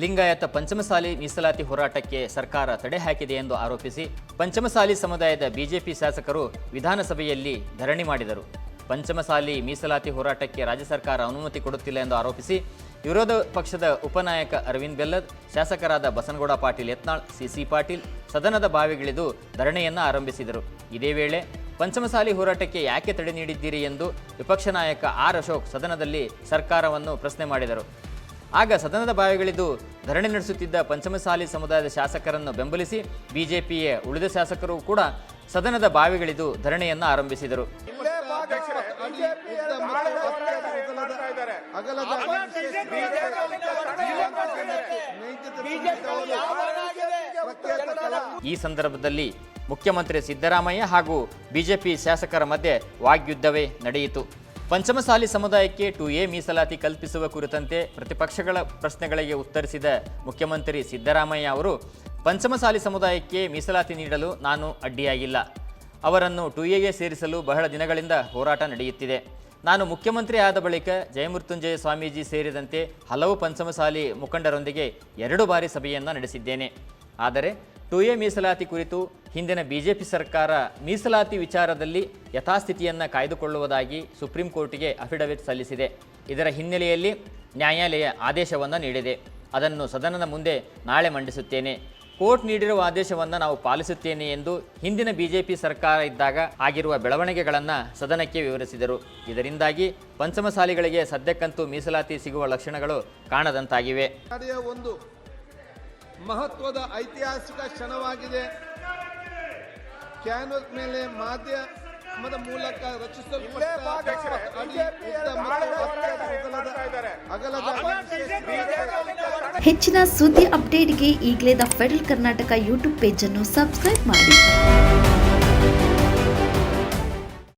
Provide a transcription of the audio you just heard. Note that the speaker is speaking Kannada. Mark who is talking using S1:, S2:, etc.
S1: ಲಿಂಗಾಯತ ಪಂಚಮಸಾಲಿ ಮೀಸಲಾತಿ ಹೋರಾಟಕ್ಕೆ ಸರ್ಕಾರ ತಡೆ ಹಾಕಿದೆ ಎಂದು ಆರೋಪಿಸಿ ಪಂಚಮಸಾಲಿ ಸಮುದಾಯದ ಬಿಜೆಪಿ ಶಾಸಕರು ವಿಧಾನಸಭೆಯಲ್ಲಿ ಧರಣಿ ಮಾಡಿದರು. ಪಂಚಮಸಾಲಿ ಮೀಸಲಾತಿ ಹೋರಾಟಕ್ಕೆ ರಾಜ್ಯ ಸರ್ಕಾರ ಅನುಮತಿ ಕೊಡುತ್ತಿಲ್ಲ ಎಂದು ಆರೋಪಿಸಿ ವಿರೋಧ ಪಕ್ಷದ ಉಪನಾಯಕ ಅರವಿಂದ್ ಬೆಲ್ಲದ್, ಶಾಸಕರಾದ ಬಸನಗೌಡ ಪಾಟೀಲ್ ಯತ್ನಾಳ್, ಸಿಸಿ ಪಾಟೀಲ್, ಸದನದ ಬಾವಿಗಿಳಿದು ಧರಣಿಯನ್ನು ಆರಂಭಿಸಿದರು. ಇದೇ ವೇಳೆ ಪಂಚಮಸಾಲಿ ಹೋರಾಟಕ್ಕೆ ಯಾಕೆ ತಡೆ ನೀಡಿದ್ದೀರಿ ಎಂದು ವಿಪಕ್ಷ ನಾಯಕ ಆರ್ ಅಶೋಕ್ ಸದನದಲ್ಲಿ ಸರ್ಕಾರವನ್ನು ಪ್ರಶ್ನೆ ಮಾಡಿದರು. ಆಗ ಸದನದ ಬಾವಿಗಳಿದ್ದು ಧರಣಿ ನಡೆಸುತ್ತಿದ್ದ ಪಂಚಮಸಾಲಿ ಸಮುದಾಯದ ಶಾಸಕರನ್ನು ಬೆಂಬಲಿಸಿ ಬಿಜೆಪಿಯ ಉಳಿದ ಶಾಸಕರು ಕೂಡ ಸದನದ ಬಾವಿಗಳಿದ್ದು ಧರಣಿಯನ್ನು ಆರಂಭಿಸಿದರು. ಈ ಸಂದರ್ಭದಲ್ಲಿ ಮುಖ್ಯಮಂತ್ರಿ ಸಿದ್ದರಾಮಯ್ಯ ಹಾಗೂ ಬಿಜೆಪಿ ಶಾಸಕರ ಮಧ್ಯೆ ವಾಗ್ಯುದ್ಧವೇ ನಡೆಯಿತು. ಪಂಚಮಸಾಲಿ ಸಮುದಾಯಕ್ಕೆ ಟು ಎ ಮೀಸಲಾತಿ ಕಲ್ಪಿಸುವ ಕುರಿತಂತೆ ಪ್ರತಿಪಕ್ಷಗಳ ಪ್ರಶ್ನೆಗಳಿಗೆ ಉತ್ತರಿಸಿದ ಮುಖ್ಯಮಂತ್ರಿ ಸಿದ್ದರಾಮಯ್ಯ ಅವರು, ಪಂಚಮಸಾಲಿ ಸಮುದಾಯಕ್ಕೆ ಮೀಸಲಾತಿ ನೀಡಲು ನಾನು ಅಡ್ಡಿಯಾಗಿಲ್ಲ. ಅವರನ್ನು ಟು ಎಗೆ ಸೇರಿಸಲು ಬಹಳ ದಿನಗಳಿಂದ ಹೋರಾಟ ನಡೆಯುತ್ತಿದೆ. ನಾನು ಮುಖ್ಯಮಂತ್ರಿ ಆದ ಬಳಿಕ ಜಯಮೃತ್ಯುಂಜಯ ಸ್ವಾಮೀಜಿ ಸೇರಿದಂತೆ ಹಲವು ಪಂಚಮಸಾಲಿ ಮುಖಂಡರೊಂದಿಗೆ ಎರಡು ಬಾರಿ ಸಭೆಯನ್ನು ನಡೆಸಿದ್ದೇನೆ. ಆದರೆ, ಟು ಎ ಮೀಸಲಾತಿ ಕುರಿತು ಹಿಂದಿನ ಬಿಜೆಪಿ ಸರ್ಕಾರ ಮೀಸಲಾತಿ ವಿಚಾರದಲ್ಲಿ ಯಥಾಸ್ಥಿತಿಯನ್ನು ಕಾಯ್ದುಕೊಳ್ಳುವುದಾಗಿ ಸುಪ್ರೀಂ ಕೋರ್ಟಿಗೆ ಅಫಿಡವಿಟ್ ಸಲ್ಲಿಸಿದೆ. ಇದರ ಹಿನ್ನೆಲೆಯಲ್ಲಿ ನ್ಯಾಯಾಲಯ ಆದೇಶವನ್ನು ನೀಡಿದೆ. ಅದನ್ನು ಸದನದ ಮುಂದೆ ನಾಳೆ ಮಂಡಿಸುತ್ತೇನೆ. ಕೋರ್ಟ್ ನೀಡಿರುವ ಆದೇಶವನ್ನು ನಾವು ಪಾಲಿಸುತ್ತೇನೆ ಎಂದು ಹಿಂದಿನ ಬಿಜೆಪಿ ಸರ್ಕಾರ ಇದ್ದಾಗ ಆಗಿರುವ ಬೆಳವಣಿಗೆಗಳನ್ನು ಸದನಕ್ಕೆ ವಿವರಿಸಿದರು. ಇದರಿಂದಾಗಿ ಪಂಚಮಸಾಲಿಗಳಿಗೆ ಸದ್ಯಕ್ಕಂತೂ ಮೀಸಲಾತಿ ಸಿಗುವ ಲಕ್ಷಣಗಳು ಕಾಣದಂತಾಗಿವೆ.
S2: ಒಂದು ಮಹತ್ವದ ಐತಿಹಾಸಿಕ ಕ್ಷಣವಾಗಿದೆ. ಕ್ಯಾನ್ವಸ್ ಮೇಲೆ ಮಾಧ್ಯಮದ ಮೂಲಕ
S3: ಹೆಚ್ಚಿನ ಸುದ್ದಿ ಅಪ್ಡೇಟ್ಗೆ ಈಗಲೇ ದ ಫೆಡರಲ್ ಕರ್ನಾಟಕ ಯೂಟ್ಯೂಬ್ ಪೇಜನ್ನು ಸಬ್ಸ್ಕ್ರೈಬ್ ಮಾಡಿ.